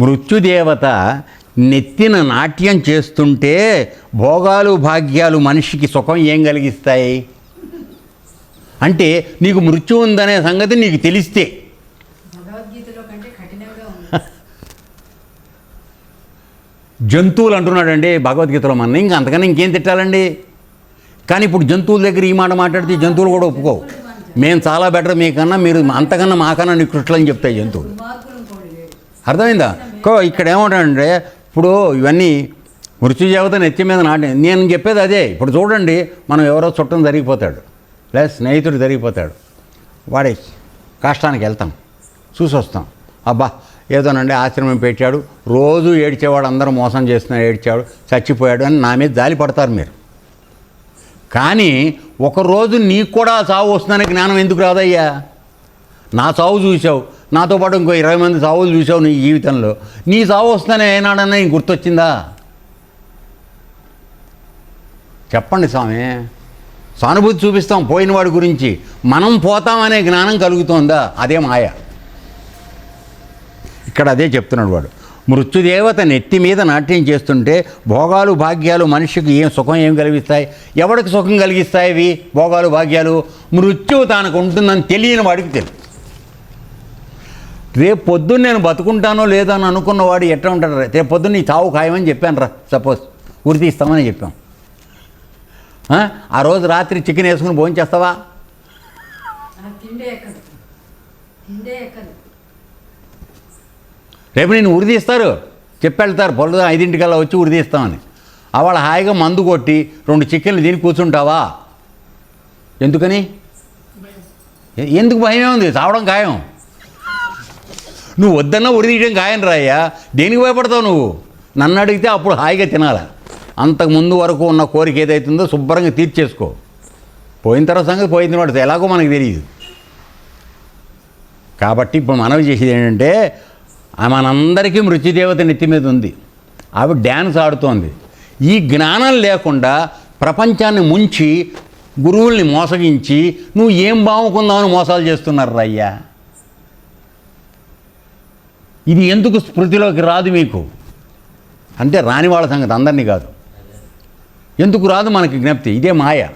మృత్యుదేవత నెత్తిన నాట్యం చేస్తుంటే భోగాలు భాగ్యాలు మనిషికి సుఖం ఏం కలిగిస్తాయి? అంటే నీకు మృత్యు ఉందనే సంగతి నీకు తెలిస్తే. జంతువులు అంటున్నాడండి భగవద్గీతలో మన ఇంకా అంతకన్నా ఇంకేం తిట్టాలండి? కానీ ఇప్పుడు జంతువుల దగ్గర ఈ మాట మాట్లాడితే జంతువులు కూడా ఒప్పుకోవు. మేము చాలా బెటర్ మీకన్నా మీరు అంతకన్నా మాకన్నా నికృష్టులు అని చెప్తాయి జంతువులు. అర్థమైందా? ఇక్కడ ఏమంటాడంటే ఇప్పుడు ఇవన్నీ మృత్యుదేవత నెత్తి మీద నాటి నేను చెప్పేది అదే. ఇప్పుడు చూడండి మనం ఎవరో చుట్టం జరిగిపోతాడు లేదా స్నేహితుడు జరిగిపోతాడు. వాడి కష్టానికి వెళ్తాం చూసి వస్తాం అబ్బా ఏదోనండి ఆశ్రమం పెట్టాడు రోజు ఏడ్చేవాడు అందరూ మోసం చేస్తున్నాడు ఏడ్చాడు చచ్చిపోయాడు అని నా మీద జాలి పడతారు మీరు. కానీ ఒకరోజు నీకు కూడా చావు వస్తుందనే జ్ఞానం ఎందుకు రాదయ్యా? నా చావు చూసావు నాతో పాటు ఇంకో ఇరవై మంది సావులు చూసావు నీ జీవితంలో. నీ సావు వస్తేనే ఏనాడన్నా నీకు గుర్తొచ్చిందా? చెప్పండి స్వామి. సానుభూతి చూపిస్తాం పోయిన వాడి గురించి. మనం పోతామనే జ్ఞానం కలుగుతోందా? అదే మాయ. ఇక్కడ అదే చెప్తున్నాడు వాడు. మృత్యుదేవత నెత్తి మీద నాట్యం చేస్తుంటే భోగాలు భాగ్యాలు మనిషికి ఏం సుఖం ఏం కలిగిస్తాయి? ఎవరికి సుఖం కలిగిస్తాయి ఇవి భోగాలు భాగ్యాలు? మృత్యువు తనకు ఉంటుందని తెలియని వాడికి తెలుసు. రేపు పొద్దున్న నేను బతుకుంటానో లేదో అని అనుకున్నవాడు ఎట్లా ఉంటాడు రే- రేపు పొద్దున్న నీ చావు ఖాయమని చెప్పాను రా సపోజ్. ఉరి తీస్తామని చెప్పాం. ఆ? రోజు రాత్రి చికెన్ వేసుకుని భోజనం చేస్తావా? ఆ తిండే ఎక్కదు. తిండే ఎక్కదు. రేపు నేను ఉరి తీస్తారు చెప్పి వెళ్తారు పొలం ఐదింటికల్లా వచ్చి ఉరి తీస్తామని అవళ హాయిగా మందు కొట్టి రెండు చికెన్లు తిని కూర్చుంటావా? ఎందుకని? ఎందుకు భయమే ఉంది? చావడం ఖాయం. నువ్వు వద్దన్నా ఉరి తీయడం రాయ్యా. దేనికి భయపడతావు నువ్వు? నన్ను అడిగితే అప్పుడు హాయిగా తినాలి? అంతకు ముందు వరకు ఉన్న కోరిక ఏదైతుందో శుభ్రంగా తీర్చేసుకో. పోయిన తర్వాత సంగతి పోయిన తర్వాత ఎలాగో మనకు తెలియదు కాబట్టి ఇప్పుడు మనవి చేసేది ఏంటంటే మనందరికీ మృత్యుదేవత నెత్తి మీద ఉంది. అవి డ్యాన్స్ ఆడుతోంది. ఈ జ్ఞానం లేకుండా ప్రపంచాన్ని ముంచి గురువుల్ని మోసగించి నువ్వు ఏం బాగుకుందామని మోసాలు చేస్తున్నారు రయ్యా. ఇది ఎందుకు స్మృతిలోకి రాదు మీకు? అంటే రాని వాళ్ళ సంగతి అందరినీ కాదు. ఎందుకు రాదు మనకి జ్ఞప్తి? ఇదే మాయ.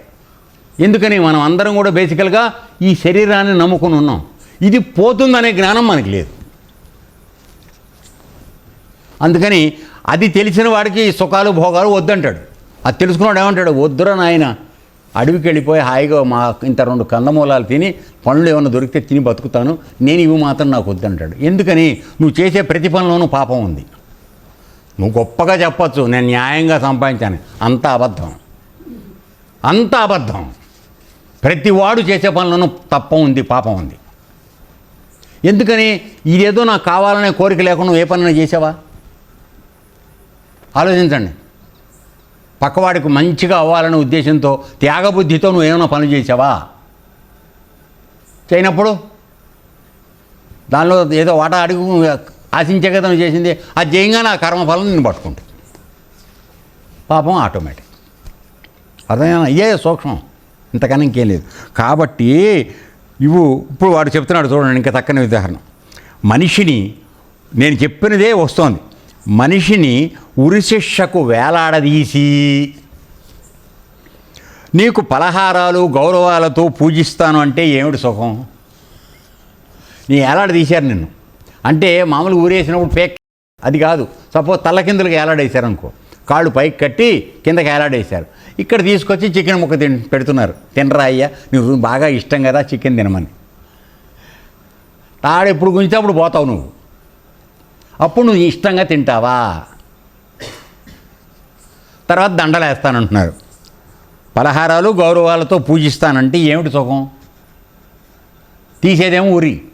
ఎందుకని మనం అందరం కూడా బేసికల్గా ఈ శరీరాన్ని నమ్ముకుని ఉన్నాం. ఇది పోతుందనే జ్ఞానం మనకి లేదు. అందుకని అది తెలిసిన వాడికి సుఖాలు భోగాలు వద్దంటాడు. అది తెలుసుకున్నాడు ఏమంటాడు? వద్దురా నాయన అడవికి వెళ్ళిపోయి హాయిగా మా ఇంత రెండు కందమూలాలు తిని పనులు ఏమైనా దొరికితే తిని బతుకుతాను. నేను ఇవి మాత్రం నాకు వద్దంటాడు. ఎందుకని? నువ్వు చేసే ప్రతి పనిలోనూ పాపం ఉంది. నువ్వు గొప్పగా చెప్పచ్చు. నేను న్యాయంగా సంపాదించాను. అంత అబద్ధం. అంత అబద్ధం. ప్రతి వాడు చేసే పనులను తప్ప ఉంది పాపం ఉంది. ఎందుకని? ఇదేదో నాకు కావాలనే కోరిక లేకుండా ఏ పనైనా చేసావా? ఆలోచించండి. పక్కవాడికి మంచిగా అవ్వాలనే ఉద్దేశంతో త్యాగబుద్ధితో నువ్వు ఏమైనా పనులు చేసావా? చేయనప్పుడు? దానిలో ఏదో వాటా అడుగు ఆశించే కదా నువ్వు చేసింది. అది చేయంగానే ఆ కర్మఫలం నేను పట్టుకుంటుంది. పాపం ఆటోమేటిక్. అర్థమైనా అయ్యే సూక్ష్మం. ఇంతకన్నా ఇంకేం లేదు. కాబట్టి ఇవు ఇప్పుడు వాడు చెప్తున్నాడు చూడండి ఇంకా తక్కని ఉదాహరణ. మనిషిని నేను చెప్పినదే వస్తోంది. మనిషిని ఉరిశిక్షకు వేలాడదీసి నీకు పలహారాలు గౌరవాలతో పూజిస్తాను అంటే ఏమిటి సుఖం? నీ ఏలాడ నిన్ను. అంటే మామూలు ఊరేసినప్పుడు పేక్ అది కాదు. సపోజ్ తల్ల కిందలకు ఏలాడేశారు అనుకో కాళ్ళు పైకి కట్టి కిందకి ఏలాడేశారు ఇక్కడ తీసుకొచ్చి చికెన్ ముక్క తిన్ పెడుతున్నారు. తినరా అయ్యా? నువ్వు బాగా ఇష్టం కదా చికెన్ తినమని. తాడు ఎప్పుడు అప్పుడు పోతావు నువ్వు. అప్పుడు నువ్వు ఇష్టంగా తింటావా? తర్వాత దండలేస్తానంటున్నారు పలహారాలు గౌరవాలతో పూజిస్తానంటే ఏమిటి సుఖం? తీసేదేమో ఊరి.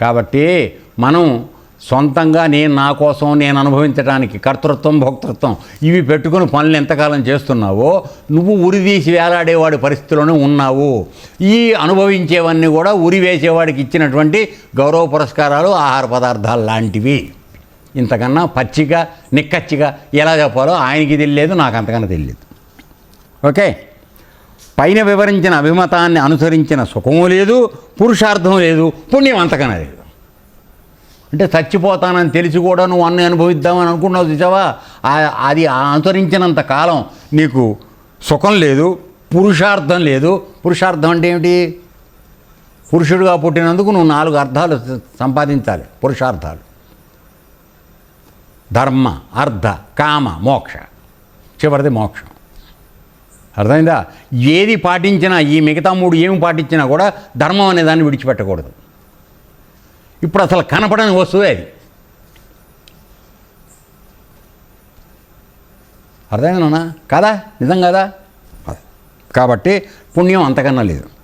కాబట్టి మనం సొంతంగా నేను నా కోసం నేను అనుభవించడానికి కర్తృత్వం భోక్తృత్వం ఇవి పెట్టుకుని పనులు ఎంతకాలం చేస్తున్నావో నువ్వు ఉరివేసి వేలాడేవాడి పరిస్థితిలోనే ఉన్నావు. ఈ అనుభవించేవన్నీ కూడా ఉరి వేసేవాడికి ఇచ్చినటువంటి గౌరవ పురస్కారాలు ఆహార పదార్థాలు లాంటివి. ఇంతకన్నా పచ్చిగా నిక్కచ్చిగా ఎలా చెప్పాలో ఆయనకి తెలియలేదు నాకు అంతకన్నా తెలియదు. ఓకే? పైన వివరించిన అభిమతాన్ని అనుసరించిన సుఖము లేదు పురుషార్థం లేదు పుణ్యం అంతకన్నా లేదు. అంటే చచ్చిపోతానని తెలిసి కూడా నువ్వు అన్ని అనుభవిద్దామని అనుకున్నావు చూసావా? అది అనుసరించినంత కాలం నీకు సుఖం లేదు పురుషార్థం లేదు. పురుషార్థం అంటే ఏమిటి? పురుషుడుగా పుట్టినందుకు నువ్వు నాలుగు అర్థాలు సంపాదించాలి. పురుషార్థాలు. ధర్మ అర్థ కామ మోక్ష. చివరిది మోక్షం. అర్థమైందా? ఏది పాటించినా ఈ మిగతా మూడు ఏమి పాటించినా కూడా ధర్మం అనే దాన్ని విడిచిపెట్టకూడదు. ఇప్పుడు అసలు కనపడని వస్తువే అది. అర్థమైందన్నా కదా? నిజం కాదా. కాబట్టి పుణ్యం అంతకన్నా లేదు.